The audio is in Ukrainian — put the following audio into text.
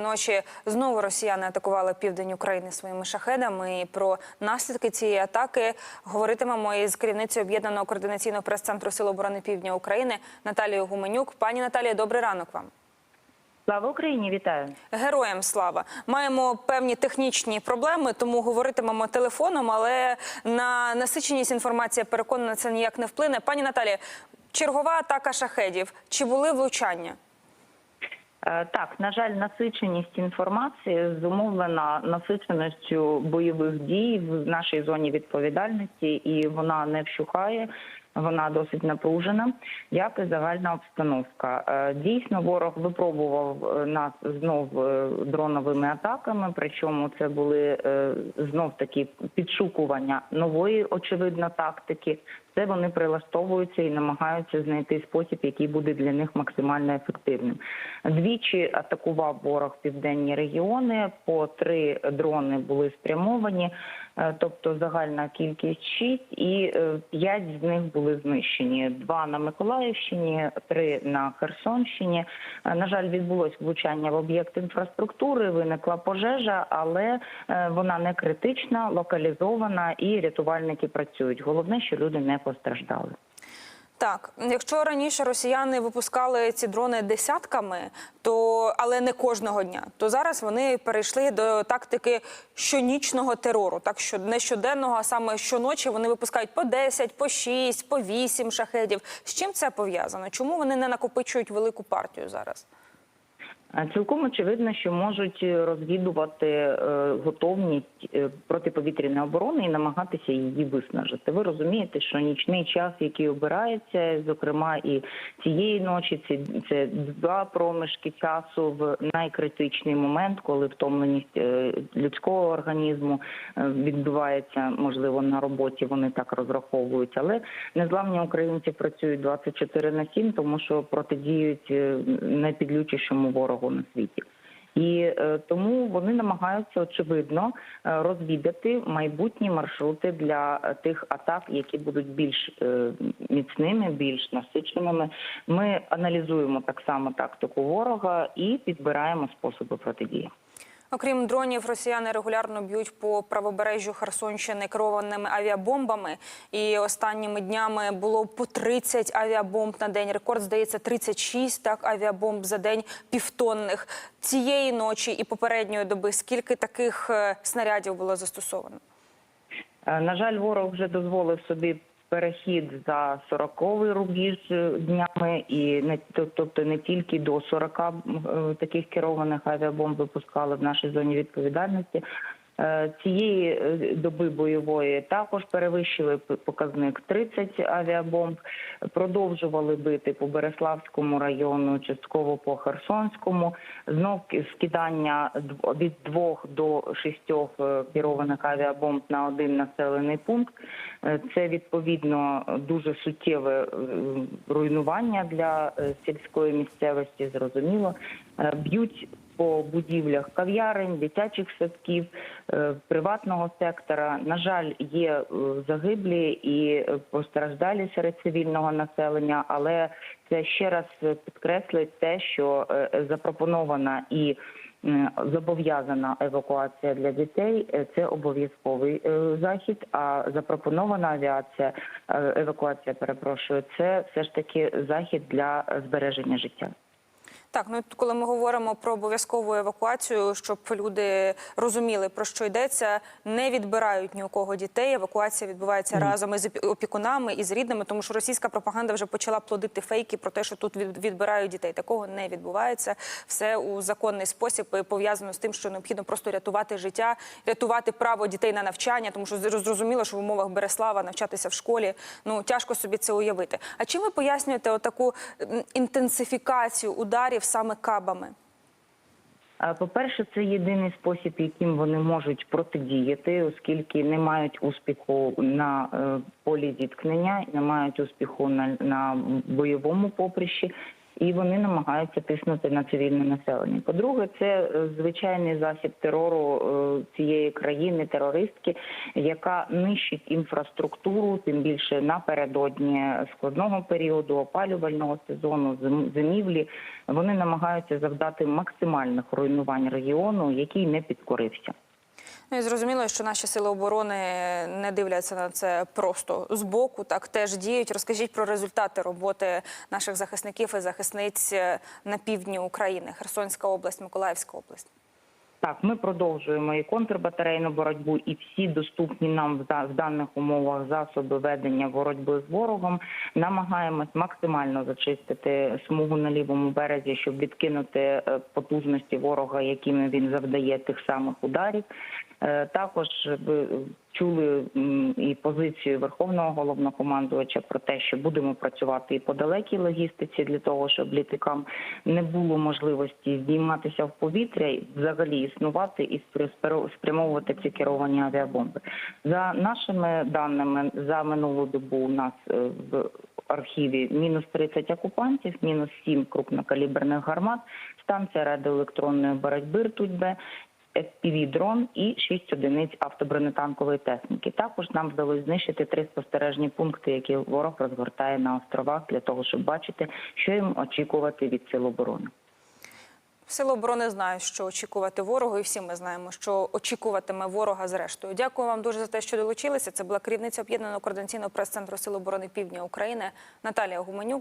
Ночі знову росіяни атакували південь України своїми шахедами. І про наслідки цієї атаки говоритимемо із керівницею об'єднаного координаційного прес-центру Сил оборони Півдня України Наталією Гуменюк. Пані Наталія, добрий ранок вам. Слава Україні, вітаю. Героям слава маємо певні технічні проблеми, тому говоритимемо телефоном, але на насиченість інформація переконана це ніяк не вплине. Пані Наталія, чергова атака шахедів. Чи були влучання? Е, Так, на жаль, насиченість інформації зумовлена насиченістю бойових дій в нашій зоні відповідальності, і вона не вщухає. Вона досить напружена, як і загальна обстановка. Е, Дійсно, ворог випробував е, нас знов е, дроновими атаками. Причому це були знов таки підшукування нової, очевидно, тактики. Це вони прилаштовуються і намагаються знайти спосіб, який буде для них максимально ефективним. Двічі атакував ворог південні регіони. По три дрони були спрямовані, тобто загальна кількість шість, і п'ять з них були знищені. Два на Миколаївщині, три на Херсонщині. Е, На жаль, відбулось влучання в об'єкт інфраструктури. Виникла пожежа, але е, вона не критична, локалізована, і рятувальники працюють. Головне, що люди не постраждали. Так, якщо раніше росіяни випускали ці дрони десятками, то але не кожного дня, то зараз вони перейшли до тактики щонічного терору. Так що не щоденного, а саме щоночі вони випускають по 10, по 6, по 8 шахедів. З чим це пов'язано? Чому вони не накопичують велику партію зараз? Е, Цілком очевидно, що можуть розвідувати е, готовність е, протиповітряної оборони і намагатися її виснажити. Ви розумієте, що нічний час, який обирається, зокрема і цієї ночі, це, це два проміжки часу в найкритичний момент, коли втомленість е, людського організму е, відбувається, можливо, на роботі. Вони так розраховують, але незламні українці працюють 24 на 7, тому що протидіють е, найпідлючішому ворогу на світі. І е, тому вони намагаються очевидно е, розвідати майбутні маршрути для е, тих атак, які будуть більш міцними, більш насиченими. Ми аналізуємо так само тактику ворога і підбираємо способи протидії. Окрім дронів, росіяни регулярно б'ють по правобережжю Херсонщини керованими авіабомбами. І останніми днями було по 30 авіабомб на день. Рекорд здається 36 так авіабомб за день півтонних. Цієї ночі і попередньої доби скільки таких е, снарядів було застосовано? Е, На жаль, ворог вже дозволив собі перехід за 40-й рубіж е, днями, і не то- тобто не тільки до 40 е, таких керованих авіабомб випускали в нашій зоні відповідальності. Е, Цієї е, доби бойової також перевищили показник 30 авіабомб, продовжували бити по Береславському району, частково по Херсонському. Знов скидання від двох до шістьох е, керованих авіабомб на один населений пункт. Це відповідно дуже суттєве руйнування для сільської місцевості. Зрозуміло, б'ють по будівлях кав'ярень, дитячих садків, е, приватного сектора. На жаль, є е, загиблі і е, постраждалі серед цивільного населення, але це ще раз підкреслить те, що запропонована і зобов'язана евакуація для дітей це обов'язковий захід. А запропонована авіація евакуація, перепрошую, це все ж таки захід для збереження життя. Так, ну коли ми говоримо про обов'язкову евакуацію, щоб люди розуміли про що йдеться, не відбирають ні у кого дітей. Евакуація відбувається разом із опікунами і з рідними, тому що російська пропаганда вже почала плодити фейки про те, що тут від- відбирають дітей. Такого не відбувається. Все у законний спосіб пов'язано з тим, що необхідно просто рятувати життя, рятувати право дітей на навчання, тому що зрозуміло, що в умовах Береслава навчатися в школі ну тяжко собі це уявити. А чим ви пояснюєте отаку інтенсифікацію ударів саме кабами? По-перше, це єдиний спосіб, яким вони можуть протидіяти, оскільки не мають успіху на е, полі зіткнення, не мають успіху на, на бойовому поприщі. І вони намагаються тиснути на цивільне населення. По-друге, це е, звичайний засіб терору е, цієї країни, терористки, яка нищить інфраструктуру, тим більше напередодні складного періоду опалювального сезону, зим- зимівлі. Вони намагаються завдати максимальних руйнувань регіону, який не підкорився. Ну і зрозуміло, що наші сили оборони не дивляться на це просто збоку, так теж діють. Розкажіть про результати роботи наших захисників і захисниць е, на півдні України, Херсонська область, Миколаївська область. Так, ми продовжуємо і контрбатарейну боротьбу, і всі доступні нам в да- даних умовах засоби ведення боротьби з ворогом. Намагаємось максимально зачистити смугу на лівому березі, щоб відкинути е, потужності ворога, якими він завдає тих самих ударів. Е, Також ви чули і позицію верховного головнокомандувача про те, що будемо працювати і по далекій логістиці для того, щоб літакам не було можливості здійматися в повітря і взагалі існувати і спря- спря- спрямовувати ці керовані авіабомби. За нашими даними, за минулу добу у нас е, в архіві мінус 30 окупантів, мінус 7 крупнокаліберних гармат, станція радіоелектронної боротьби «Ртуть-Б», FPV-дрон і 6 одиниць автобронетанкової техніки. Також нам вдалося знищити три спостережні пункти, які ворог розгортає на островах для того, щоб бачити, що їм очікувати від сил оборони. Сили оборони знають, що очікувати ворогу, і всі ми знаємо, що очікуватиме ворога зрештою. Дякую вам дуже за те, що долучилися. Це була керівниця об'єднаного координаційного прес-центру Сил оборони Півдня України Наталія Гуменюк.